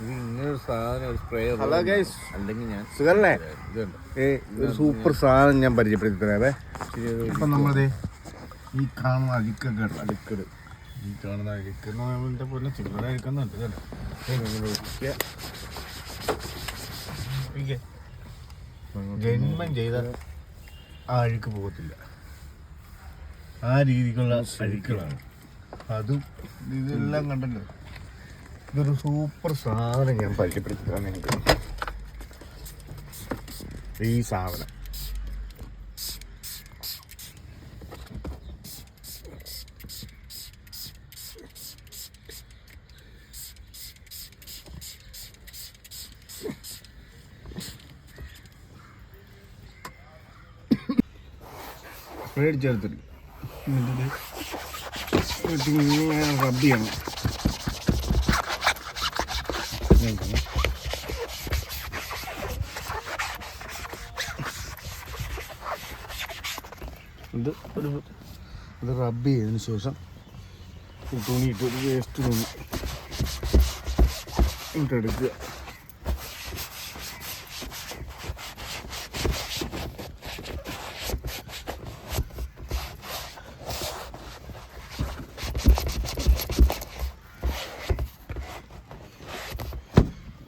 ഒരു സുഖല്ലേ? ഏ സൂപ്പർ സാധനം ഞാൻ പരിചയപ്പെടുത്തി തരാവേ ഇപ്പം നമ്മളത് ഈ കാണുന്ന അഴുക്കൊക്കെ അഴുക്കട്. ഈ കാണുന്ന അഴുക്ക് എന്ന് പറയുമ്പോൾ പോലെ ചില്ലറ അഴുക്കുന്നുണ്ട്. ജന്മം ചെയ്ത ആ അഴുക്ക് പോകത്തില്ല. ആ രീതിക്കുള്ള അഴുക്കുകളാണ്. അതും ഇതെല്ലാം കണ്ടല്ലോ. ഇതൊരു സൂപ്പർ സാധനം ഞാൻ പരിചയപ്പെടുത്തിത്തരാൻ എനിക്ക് ഈ സാധനം. മേടിച്ചെടുത്തിട്ട് എന്നിട്ട് റബ്ബ് ചെയ്യണം. ഇത് ഒരു ഇത് റബ്ബ് ചെയ്തതിന് ശേഷം തുണി ഇട്ട് ഒരു വേസ്റ്റ് തുണി ഇട്ടെടുക്കുക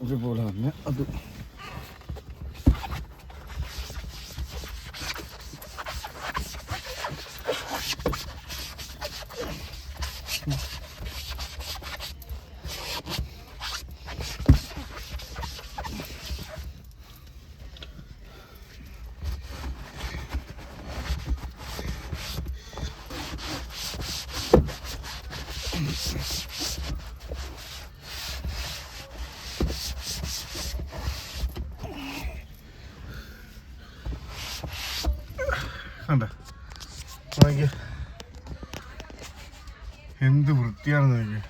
ഇതുപോലെ തന്നെ അത് കണ്ട നോക്കിയേ എന്ത് വൃത്തിയാണെന്ന് നോക്കിയേ.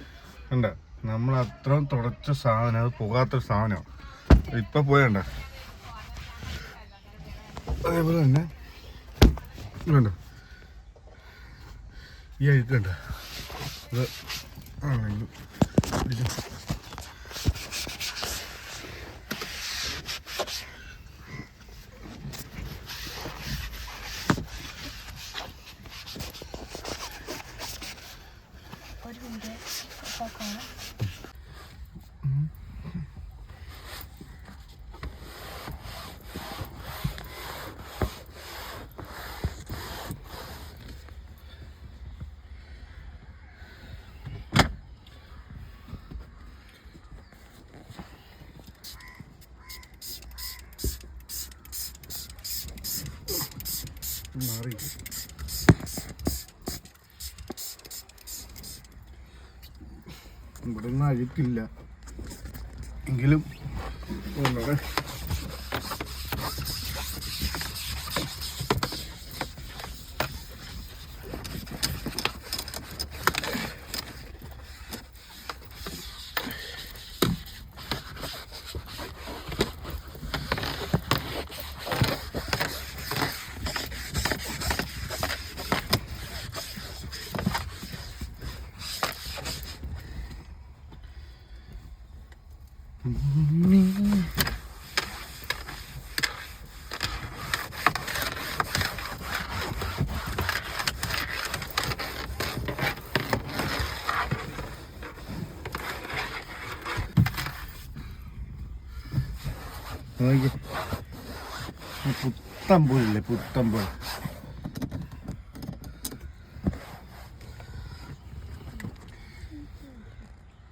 കണ്ട? നമ്മൾ അത്രയും തുടച്ച സാധനം അത് പോകാത്തൊരു സാധനമാണ് ഇപ്പൊ പോയണ്ട അതേപോലെ തന്നെ വേണ്ട ഈ അഴുക്കണ്ട അത് ആണെങ്കിൽ മാറി. ഇവിടെ നിന്ന് അഴുക്കില്ല. എങ്കിലും നോക്കിയേ. ഈ പുത്തൻ പോയില്ലേ പുത്തൻ പോയി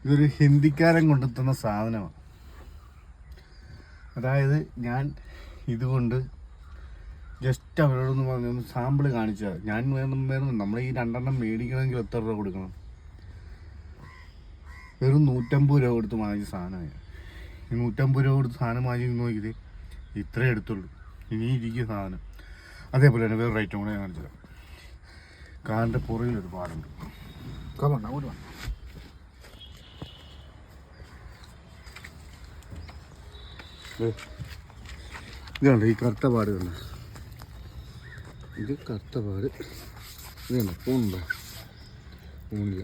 ഇതൊരു ഹിന്ദിക്കാരൻ കൊണ്ടെത്തുന്ന സാധനമാണ് അതായത് ഞാൻ ഇതുകൊണ്ട് ജസ്റ്റ് അവരോടൊന്ന് പറഞ്ഞു ഒന്ന് സാമ്പിൾ കാണിച്ചാൽ ഞാൻ വേണം വേണം നമ്മൾ ഈ രണ്ടെണ്ണം മേടിക്കണമെങ്കിൽ എത്ര രൂപ കൊടുക്കണം? വെറും നൂറ്റമ്പത് രൂപ കൊടുത്ത് വാങ്ങിച്ച സാധനമാണ് നൂറ്റമ്പത് രൂപ കൊടുത്ത് സാധനം വാങ്ങി നോക്കിയത് ഇത്രേ എടുത്തുള്ളൂ. ഇനി ഇരിക്കും സാധനം. അതേപോലെ തന്നെ വേറെ റേറ്റും കൂടെ ഞാൻ കാണിച്ചത് കാറിന്റെ പുറകിൽ ഒരു പാടുണ്ട്. കമണ്ട അങ്ങോട്ട് വാ ദേ, ഇത് കണ്ടോ ഈ കറുത്ത പാട് തന്നെ ഇത് കറുത്ത പാട്. ഇതാണ് പൂണ്ടോ? പൂണില്ല.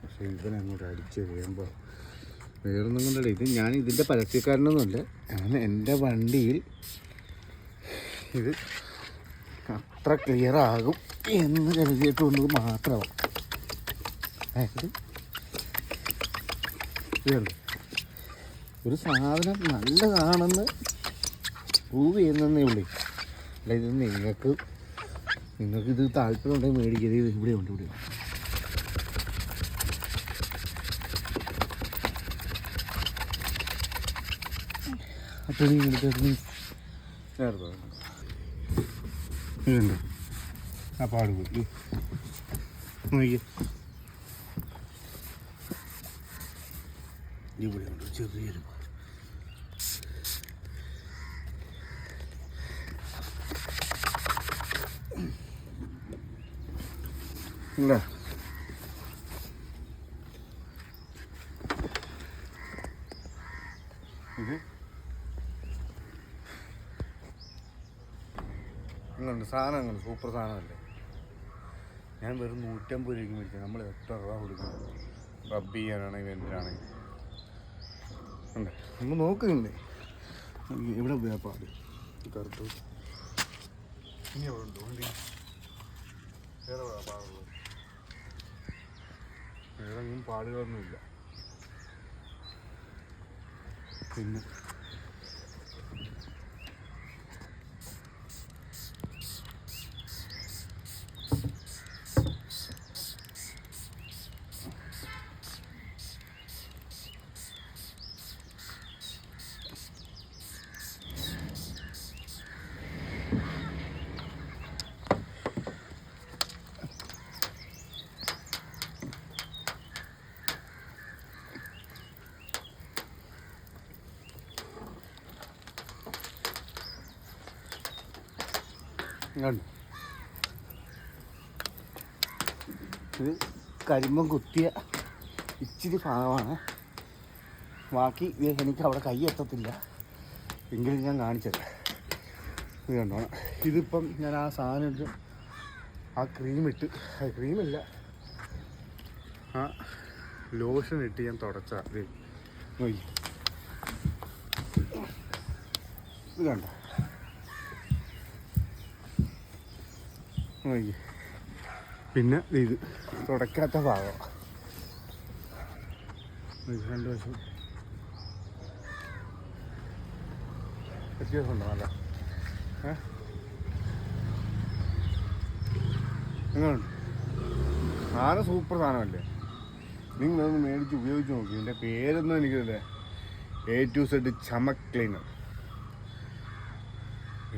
പക്ഷേ ഇവനെ അങ്ങോട്ട് അടിച്ച് കഴിയുമ്പോൾ വേറൊന്നും കൊണ്ടല്ല. ഇത് ഞാൻ ഇതിന്റെ പരസ്യക്കാരനൊന്നുമല്ല. ഞാൻ എന്റെ വണ്ടിയിൽ ഇത് അത്ര ക്ലിയർ ആകും എന്ന് കരുതിയിട്ട് കൊണ്ട് മാത്രമാണ് ഒരു സാധനം നല്ലതാണെന്ന് പ്രൂവ് ചെയ്യുന്നതേ ഉള്ളൂ. അല്ല ഇത് നിങ്ങൾക്ക് നിങ്ങൾക്കിത് താല്പര്യം ഉണ്ടെങ്കിൽ മേടിക്കരുത് ഇവിടെ ഉണ്ട് ഇവിടെ ഉണ്ട്. ആ തുണി എടുത്ത് തുണി ചേർത്തോ ഇതുണ്ട്. ആ പാട് പോയി നോക്കിയേ ഇവിടെ ഉണ്ട്. ചെറിയൊരു പാട്. ഇല്ല ഇത് ഇങ്ങുണ്ട് സാധനം ഇങ്ങുണ്ട് സൂപ്പർ സാധനമല്ലേ? ഞാൻ വെറും നൂറ്റമ്പത് രൂപയ്ക്ക് മേടിച്ചത് നമ്മൾ എത്ര രൂപ കൊടുക്കണം? റബ്ബ് ചെയ്യാനാണെങ്കിൽ എന്തിനാണെങ്കിൽ ഉണ്ട്. നമ്മൾ നോക്കുന്നുണ്ട്. എവിടെ പോയാ പാട്. കറുത്തു ഇനി അവിടെ ഉണ്ട്? വണ്ടി വേറെ എവിടെയാ പാടുള്ളത്. വേറെ ഒന്നും പാടുകളൊന്നുമില്ല. പിന്നെ ഇത് കരിമ്പം കുത്തിയ ഇച്ചിരി ഭാഗമാണ്. ബാക്കി എനിക്ക് അവിടെ കൈ എത്തത്തില്ല. എങ്കിലും ഞാൻ കാണിച്ചത്. ഇത് കണ്ടോ? ഇതിപ്പം ഞാൻ ആ സാധനം ഇട്ട് ആ ക്രീം ഇട്ട് ആ ക്രീമില്ല ആ ലോഷൻ ഇട്ട് ഞാൻ തുടച്ച. ഇത് നോക്കി. ഇത് കണ്ടോ? നോക്കി. പിന്നെ ഇത്. തുടക്കാത്ത ഭാഗം. രണ്ട് വശം. വ്യത്യാസമുണ്ടോ? നല്ല. സാധനം സൂപ്പർ സാധനമല്ലേ? നിങ്ങളൊന്ന് മേടിച്ച് ഉപയോഗിച്ച് നോക്കി. ഇതിന്റെ പേരൊന്നും എനിക്കല്ലേ A to Z Chamak cleaner.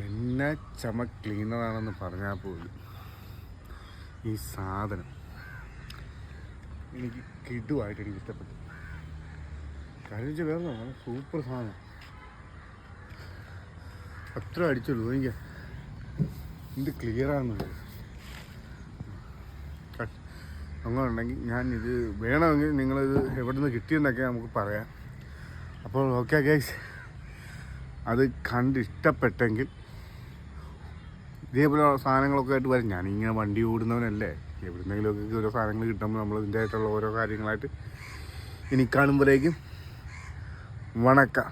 എന്നാ ചമക് ക്ലീനറാണെന്ന് പറഞ്ഞാൽ പോലും. ഈ സാധനം. എനിക്ക് കിടുവായിട്ട് എനിക്ക് ഇഷ്ടപ്പെട്ടു. വെച്ചാൽ വേറെ സൂപ്പർ സാധനം. അത്ര അടിച്ചുള്ളൂ. എനിക്ക് എന്ത് ക്ലിയർ ആണെന്നുള്ളത് അങ്ങനെയുണ്ടെങ്കിൽ ഞാൻ ഇത് വേണമെങ്കിൽ നിങ്ങളിത് എവിടെ നിന്ന് കിട്ടിയെന്നൊക്കെ നമുക്ക് പറയാം. അപ്പോൾ ഓക്കെ ഗൈസ് അത് കണ്ട് ഇഷ്ടപ്പെട്ടെങ്കിൽ ഇതേപോലെ സാധനങ്ങളൊക്കെ ആയിട്ട് വരും. ഞാനിങ്ങനെ വണ്ടി ഓടുന്നവനല്ലേ. എവിടുന്നെങ്കിലുമൊക്കെ ഓരോ സാധനങ്ങൾ കിട്ടുമ്പോൾ നമ്മൾ ഇതിന്റെ ആയിട്ടുള്ള ഓരോ കാര്യങ്ങളായിട്ട് ഇനി കാണുമ്പോഴേക്കും വണക്കം.